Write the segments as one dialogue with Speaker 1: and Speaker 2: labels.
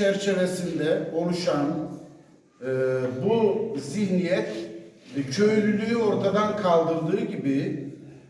Speaker 1: çerçevesinde oluşan e, bu zihniyet e, köylülüğü ortadan kaldırdığı gibi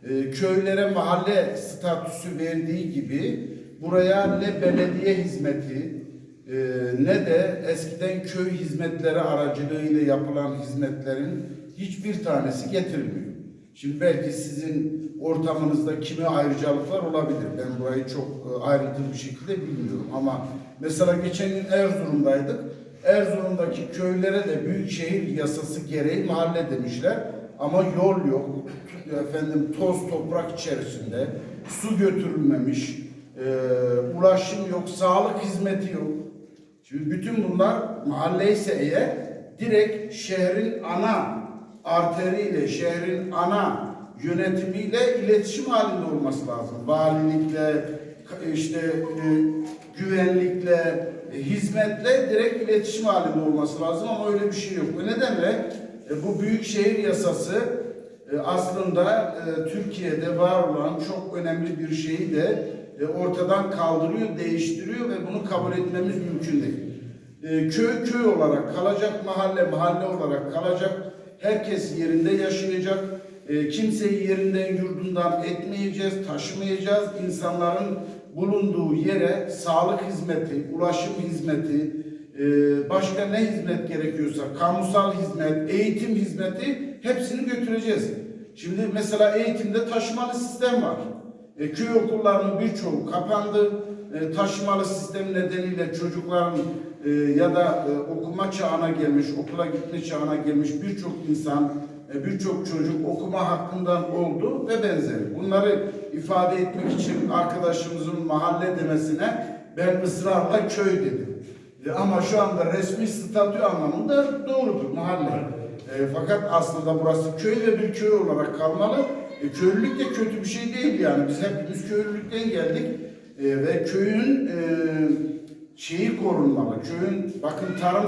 Speaker 1: e, köylere mahalle statüsü verdiği gibi buraya ne belediye hizmeti e, ne de eskiden köy hizmetleri aracılığıyla yapılan hizmetlerin hiçbir tanesi getirilmiyor. Şimdi belki sizin ortamınızda kimi ayrıcalıklar olabilir. Ben burayı çok e, ayrıntılı bir şekilde bilmiyorum ama mesela geçen gün Erzurum'daydık. Erzurum'daki köylere de büyükşehir yasası gereği mahalle demişler. Ama yol yok, efendim toz toprak içerisinde, su götürülmemiş, e, ulaşım yok, sağlık hizmeti yok. Şimdi bütün bunlar mahalle ise eğer direkt şehrin ana arteriyle, şehrin ana yönetimiyle iletişim halinde olması lazım. Valilikle, işte e, güvenlikle, e, hizmetle direkt iletişim halinde olması lazım ama öyle bir şey yok. Bu nedenle e, bu büyük şehir yasası e, aslında e, Türkiye'de var olan çok önemli bir şeyi de e, ortadan kaldırıyor, değiştiriyor ve bunu kabul etmemiz mümkün değil. E, köy köy olarak kalacak, mahalle mahalle olarak kalacak. Herkes yerinde yaşayacak. E, kimseyi yerinden yurdundan etmeyeceğiz, taşımayacağız. İnsanların bulunduğu yere sağlık hizmeti, ulaşım hizmeti, e, başka ne hizmet gerekiyorsa, kamusal hizmet, eğitim hizmeti hepsini götüreceğiz. Şimdi mesela eğitimde taşımalı sistem var. E, köy okullarının birçoğu kapandı. E, taşımalı sistem nedeniyle çocukların e, ya da e, okuma çağına gelmiş, okula gitme çağına gelmiş birçok insan, e, birçok çocuk okuma hakkından oldu ve benzeri. Bunları ifade etmek için arkadaşımızın mahalle demesine ben ısrarla köy dedim. E, ama şu anda resmi statü anlamında doğrudur mahalle. E, fakat aslında burası köy ve bir köy olarak kalmalı. E, köylülük de kötü bir şey değil yani. Biz hepimiz köylülükten geldik. E, ve köyün e, şeyi korunmalı. Köyün bakın tarım